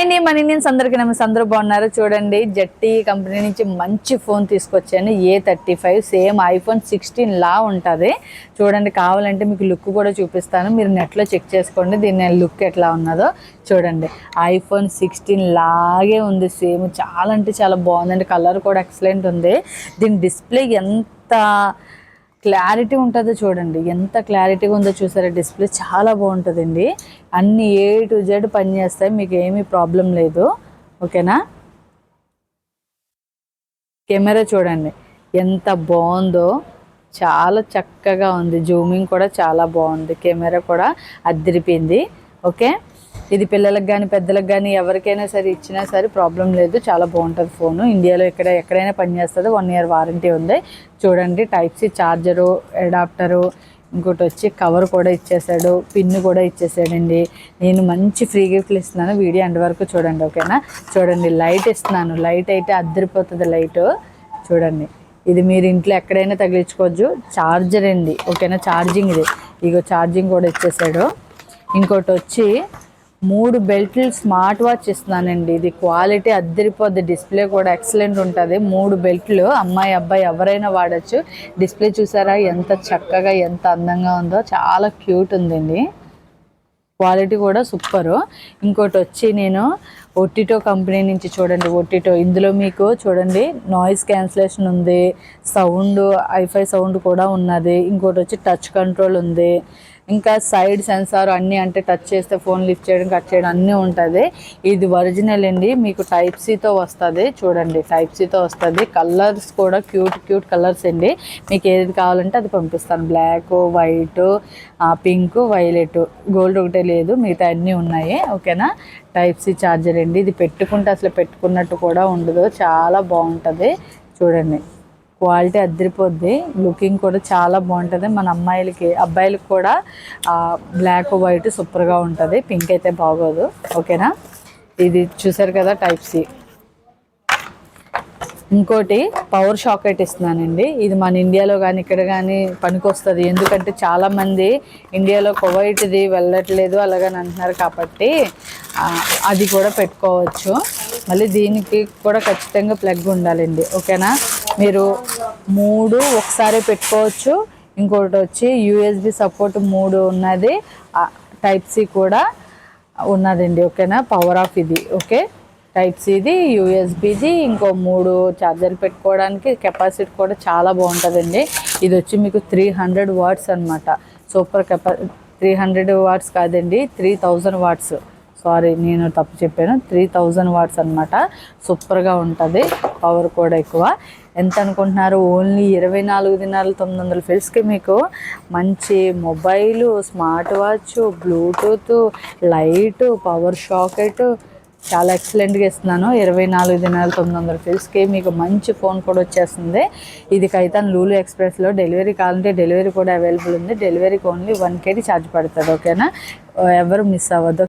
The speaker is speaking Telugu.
అండి మన ఇండియన్స్ అందరికీ నమస్తే అందరూ బాగున్నారు? చూడండి జట్టి కంపెనీ నుంచి మంచి ఫోన్ తీసుకొచ్చాను. A thirty five same iPhone sixteen లా ఉంటుంది. చూడండి కావాలంటే మీకు లుక్ కూడా చూపిస్తాను. మీరు నెట్లో చెక్ చేసుకోండి దీని లుక్ ఎట్లా ఉన్నదో చూడండి. ఐఫోన్ సిక్స్టీన్ లాగే ఉంది సేమ్. చాలా అంటే చాలా బాగుందండి. కలర్ కూడా ఎక్సలెంట్ ఉంది. దీని డిస్ప్లే ఎంత క్లారిటీ ఉంటుందో చూడండి. ఎంత క్లారిటీగా ఉందో చూసారా? డిస్ప్లే చాలా బాగుంటుందండి. అన్ని ఏ టు జెడ్ పనిచేస్తాయి మీకు ఏమీ ప్రాబ్లం లేదు. ఓకేనా? కెమెరా చూడండి. ఎంత బాగుందో. చాలా చక్కగా ఉంది. జూమింగ్ కూడా చాలా బాగుంది. కెమెరా కూడా అదిరిపోయింది ఓకే? ఇది పిల్లలకు కానీ పెద్దలకు కానీ ఎవరికైనా సరే ఇచ్చినా సరే ప్రాబ్లం లేదు. చాలా బాగుంటుంది ఫోను. ఇండియాలో ఎక్కడ ఎక్కడైనా పనిచేస్తుంది వన్ ఇయర్ వారంటీ ఉంది. చూడండి టైప్ సి ఛార్జరు అడాప్టరు ఇంకోటి వచ్చి కవర్ కూడా ఇచ్చేసాడు. పిన్ కూడా ఇచ్చేసాడండి. నేను మంచి ఫ్రీ గిఫ్ట్లు ఇస్తున్నాను. వీడియో ఎండ్ వరకు చూడండి ఓకేనా చూడండి లైట్ ఇస్తున్నాను. లైట్ అయితే అద్దరిపోతుంది లైట్ చూడండి. ఇది మీరు ఇంట్లో ఎక్కడైనా తగిలించుకోవచ్చు. ఛార్జర్ అండి ఓకేనా ఛార్జింగ్ ఇది. ఇగో ఛార్జింగ్ కూడా ఇచ్చేసాడు. ఇంకోటి వచ్చి మూడు బెల్ట్లు స్మార్ట్ వాచ్ ఇస్తున్నానండి. ఇది క్వాలిటీ అద్దరిపోద్ది. డిస్ప్లే కూడా ఎక్సలెంట్ ఉంటుంది. మూడు బెల్ట్లు అమ్మాయి అబ్బాయి ఎవరైనా వాడచ్చు. డిస్ప్లే చూసారా? ఎంత చక్కగా ఎంత అందంగా ఉందో. చాలా క్యూట్ ఉందండి. క్వాలిటీ కూడా సూపరు. ఇంకోటి వచ్చి నేను ఒట్టిటో కంపెనీ నుంచి చూడండి. ఒట్టిటో ఇందులో మీకు చూడండి. నాయిస్ క్యాన్సిలేషన్ ఉంది. సౌండ్ ఐఫై సౌండ్ కూడా ఉన్నది. ఇంకోటి వచ్చి టచ్ కంట్రోల్ ఉంది. ఇంకా సైడ్ సెన్సార్ అన్నీ అంటే టచ్ చేస్తే ఫోన్ లిఫ్ట్ చేయడం కట్ చేయడం అన్నీ ఉంటుంది. ఇది ఒరిజినల్ అండి. మీకు టైప్ సితో వస్తుంది. చూడండి టైప్ సితో వస్తుంది. కలర్స్ కూడా క్యూట్ క్యూట్ కలర్స్ అండి. మీకు ఏది కావాలంటే అది పంపిస్తాను. Black white pink violet gold ఒకటే లేదు. మిగతా అన్నీ ఉన్నాయి. ఓకేనా? టైప్ సి ఛార్జర్ అండి. ఇది పెట్టుకుంటే అసలు పెట్టుకున్నట్టు కూడా ఉండదు. చాలా బాగుంటుంది. చూడండి. క్వాలిటీ అద్దరిపోద్ది. లుకింగ్ కూడా చాలా బాగుంటుంది. మన అమ్మాయిలకి అబ్బాయిలకి కూడా బ్లాక్ వైట్ సూపర్గా ఉంటుంది. పింక్ అయితే బాగోదు. ఓకేనా? ఇది చూసారు కదా టైప్ సి. ఇంకోటి పవర్ షాకెట్ ఇస్తున్నానండి. ఇది మన ఇండియాలో కానీ ఇక్కడ కానీ పనికొస్తుంది. ఎందుకంటే చాలామంది ఇండియాలో కువైట్ది వెళ్ళట్లేదు అలాగని అంటున్నారు కాబట్టి అది కూడా పెట్టుకోవచ్చు. మళ్ళీ దీనికి కూడా ఖచ్చితంగా ప్లగ్ ఉండాలండి. ఓకేనా? మీరు మూడు ఒకసారి పెట్టుకోవచ్చు. ఇంకోటి వచ్చి యూఎస్బి సపోర్ట్ మూడు ఉన్నది. టైప్ సి కూడా ఉన్నదండి ఓకేనా? పవర్ ఆఫ్ ఇది ఓకే? టైప్ సిది యూఎస్బిది ఇంకో మూడు ఛార్జర్ పెట్టుకోవడానికి కెపాసిటీ కూడా చాలా బాగుంటుందండి. ఇది వచ్చి మీకు త్రీ హండ్రెడ్ వాట్స్ అనమాట సూపర్ కెపా త్రీ హండ్రెడ్ వాట్స్ కాదండి త్రీ థౌజండ్ వాట్స్ సారీ నేను తప్పు చెప్పాను. త్రీ థౌజండ్ వాట్స్ అనమాట సూపర్గా ఉంటుంది. పవర్ కూడా ఎక్కువ. ఎంత అనుకుంటున్నారు? ఓన్లీ ఇరవై నాలుగు దినాలు తొమ్మిది వందల ఫిల్స్కి మీకు మంచి mobile smart watch bluetooth light power socket చాలా ఎక్సలెంట్గా ఇస్తున్నాను. ఇరవై నాలుగు దినాలు తొమ్మిది వందల ఫిల్స్కి మీకు మంచి ఫోన్ కూడా వచ్చేస్తుంది. ఇది కైతాన్ లూలు ఎక్స్ప్రెస్లో డెలివరీ కావాలంటే డెలివరీ కూడా అవైలబుల్ ఉంది. డెలివరీకి ఓన్లీ వన్ కేటీ ఛార్జ్ పడుతుంది. ఓకేనా? ఎవరు మిస్ అవ్వద్దు.